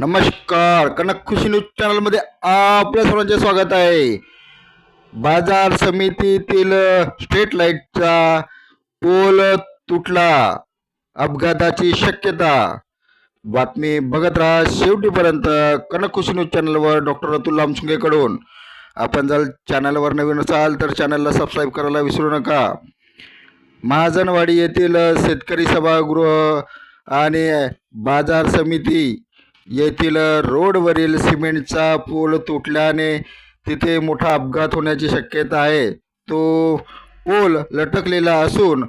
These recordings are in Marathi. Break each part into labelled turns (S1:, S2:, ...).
S1: नमस्कार कनक खुशी न्यूज चॅनलमध्ये आपल्या सर्वांचे स्वागत आहे. बाजार समितीतील स्ट्रीट लाईटचा पोल तुटला. अपघाताची शक्यता. बातमी बघत राहा शेवटीपर्यंत कनक खुशी न्यूज चॅनलवर डॉक्टर अतुल लामसुंगेकडून आपण जर चॅनलवर नवीन असाल तर चॅनलला सबस्क्राईब करायला विसरू नका. महाजनवाडी येथील शेतकरी सभागृह आणि बाजार समिती येथील रोडवरील सिमेंटचा पूल तुटल्याने तिथे मोठा अपघात होण्याची शक्यता आहे. तो पूल लटकलेला असून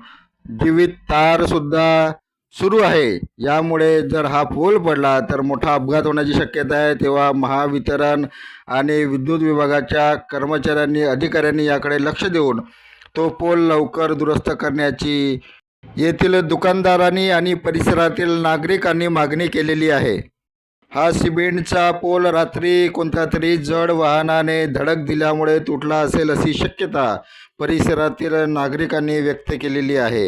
S1: जीवित तारसुद्धा सुरू आहे. यामुळे जर हा पूल पडला तर मोठा अपघात होण्याची शक्यता आहे. तेव्हा महावितरण आणि विद्युत विभागाच्या कर्मचाऱ्यांनी अधिकाऱ्यांनी याकडे लक्ष देऊन तो पोल लवकर दुरुस्त करण्याची येथील दुकानदारांनी आणि परिसरातील नागरिकांनी मागणी केलेली आहे. हा सिमेंटचा पोल रात्री कोणत्या तरी जड वाहनाने धडक दिल्यामुळे तुटला असेल अशी शक्यता परिसरातील नागरिकांनी व्यक्त केलेली आहे.